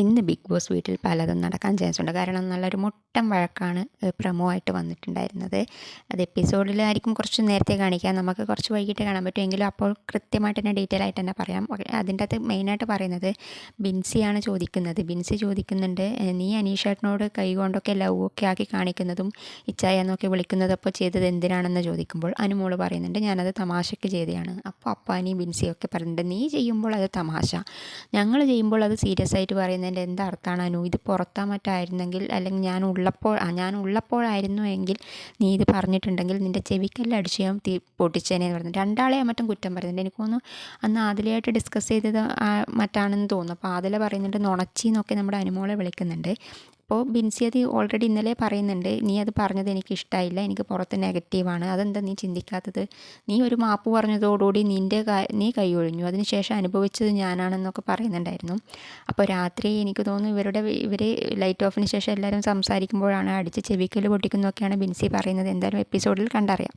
ഇന്ന് big boss വീട്ടിൽ പലതും നടക്കാൻ ചാൻസ് ഉണ്ട് കാരണം നല്ലൊരു മുട്ടം വഴക്കാണ് പ്രമോ ആയിട്ട് വന്നിട്ടുണ്ടായിരുന്നത്. അത് എപ്പിസോഡിലായിരിക്കും കുറച്ച് നേരത്തെ കാണിക്കാം നമുക്ക് കുറച്ച് വൈകിട്ട് കാണാൻ പറ്റുമെങ്കിലും അപ്പോൾ കൃത്യമായിട്ട് തന്നെ ഡീറ്റെയിൽ ആയിട്ട് തന്നെ പറയാം. അതിന്റെ അകത്ത് മെയിനായിട്ട് പറയുന്നത് ബിൻസിയാണ് ചോദിക്കുന്നത്. ബിൻസി ചോദിക്കുന്നുണ്ട് നീ അനീഷേട്ടനോട് കൈകൊണ്ടൊക്കെ ലവ് ഒക്കെ ആക്കി കാണിക്കുന്നതും ഇച്ചായ എന്നൊക്കെ വിളിക്കുന്നതും അപ്പോൾ ചെയ്തത് എന്തിനാണെന്ന് ചോദിക്കുമ്പോൾ അനുമോൾ പറയുന്നുണ്ട് ഞാനത് തമാശയ്ക്ക് ചെയ്തതാണ് അപ്പോൾ അപ്പാനി ബിൻസിയൊക്കെ പറയുന്നുണ്ട് നീ ചെയ്യുമ്പോൾ അത് തമാശ. ഞങ്ങൾ ചെയ്യുമ്പോൾ അത് സീരിയസ് ആയിട്ട് പറയുന്നത് പറയുന്നതിന്റെ എന്തർത്ഥമാണ് അനു ഇത് പുറത്താ മറ്റായിരുന്നെങ്കിൽ അല്ലെങ്കിൽ ഞാൻ ഉള്ളപ്പോൾ ഞാൻ ഉള്ളപ്പോഴായിരുന്നു എങ്കിൽ നീ ഇത് പറഞ്ഞിട്ടുണ്ടെങ്കിൽ നിന്റെ ചെവിക്കല്ല അടിച്ച് ഞാൻ തീ പൊട്ടിച്ചേനെ എന്ന് പറഞ്ഞു. രണ്ടാളെയും മറ്റും കുറ്റം പറയുന്നുണ്ട്. എനിക്ക് തോന്നുന്നു അന്ന് ആദിലയായിട്ട് ഡിസ്കസ് ചെയ്തത് മറ്റാണെന്ന് തോന്നുന്നു. അപ്പോൾ ആദില പറയുന്നുണ്ട് നുണച്ചി എന്നൊക്കെ നമ്മുടെ അനുമോളെ വിളിക്കുന്നുണ്ട്. അപ്പോൾ ബിൻസി അത് ഓൾറെഡി ഇന്നലെ പറയുന്നുണ്ട് നീ അത് പറഞ്ഞത് എനിക്ക് ഇഷ്ടമായില്ല എനിക്ക് പുറത്ത് നെഗറ്റീവാണ് അതെന്താ നീ ചിന്തിക്കാത്തത്? നീ ഒരു മാപ്പ് പറഞ്ഞതോടുകൂടി നിന്റെ നീ കൈയൊഴിഞ്ഞു. അതിനുശേഷം അനുഭവിച്ചത് ഞാനാണെന്നൊക്കെ പറയുന്നുണ്ടായിരുന്നു. അപ്പോൾ രാത്രി എനിക്ക് തോന്നുന്നു ഇവരുടെ ഇവർ ലൈറ്റ് ഓഫിന് ശേഷം എല്ലാവരും സംസാരിക്കുമ്പോഴാണ് അടിച്ച് ചെവിക്കൽ പൊട്ടിക്കുന്നൊക്കെയാണ് ബിൻസി പറയുന്നത്. എന്തായാലും എപ്പിസോഡിൽ കണ്ടറിയാം.